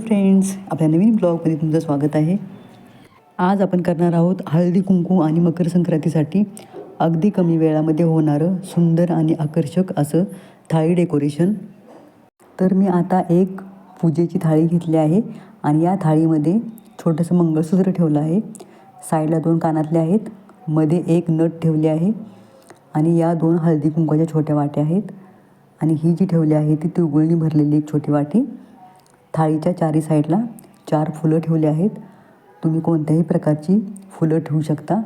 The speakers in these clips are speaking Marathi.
फ्रेंड्स. आपल्या नवीन ब्लॉगमध्ये तुमचं स्वागत आहे. आज आपण करणार आहोत हळदी कुंकू आणि मकर संक्रांतीसाठी अगदी कमी वेळामध्ये होणारं सुंदर आणि आकर्षक असं थाळी डेकोरेशन. तर मी आता एक पूजेची थाळी घेतली आहे आणि या थाळीमध्ये छोटंसं मंगळसूत्र ठेवलं आहे. साईडला दोन कानातले आहेत. मध्ये एक नट ठेवले आहे आणि या दोन हळदी कुंकवाच्या छोट्या वाट्या आहेत. आणि ही जी ठेवली आहे ती तिळगुळणी भरलेली एक छोटी वाटी. थाळीच्या चारी साईडला चार फुलं ठेवली आहेत. तुम्ही कोणत्याही प्रकारची फुलं ठेवू शकता.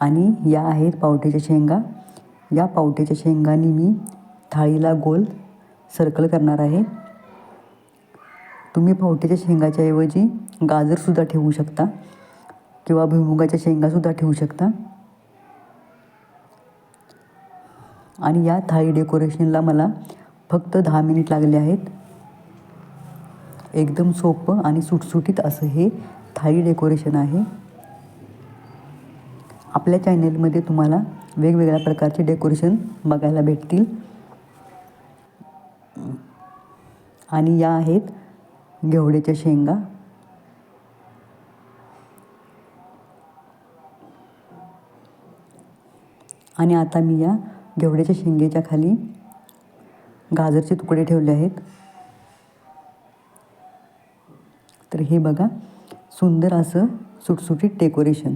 आणि या आहेत पावट्याच्या शेंगा. या पावट्याच्या शेंगांनी मी थाळीला गोल सर्कल करणार आहे. तुम्ही पावट्याच्या शेंगाच्या ऐवजी गाजरसुद्धा ठेवू शकता किंवा भुईमुगाच्या शेंगासुद्धा ठेवू शकता. आणि या थाळी डेकोरेशनला मला फक्त दहा मिनिट लागले आहेत. एकदम सोपं आणि सुटसुटीत असं हे थाळी डेकोरेशन आहे. आपल्या चॅनेलमध्ये तुम्हाला वेगवेगळ्या प्रकारचे डेकोरेशन बघायला भेटतील. आणि या आहेत घेवड्याच्या शेंगा. आणि आता मी या घेवड्याच्या शेंगेच्या खाली गाजरचे तुकडे ठेवले आहेत. तर हे बघा सुंदर असं सुटसुटीत डेकोरेशन.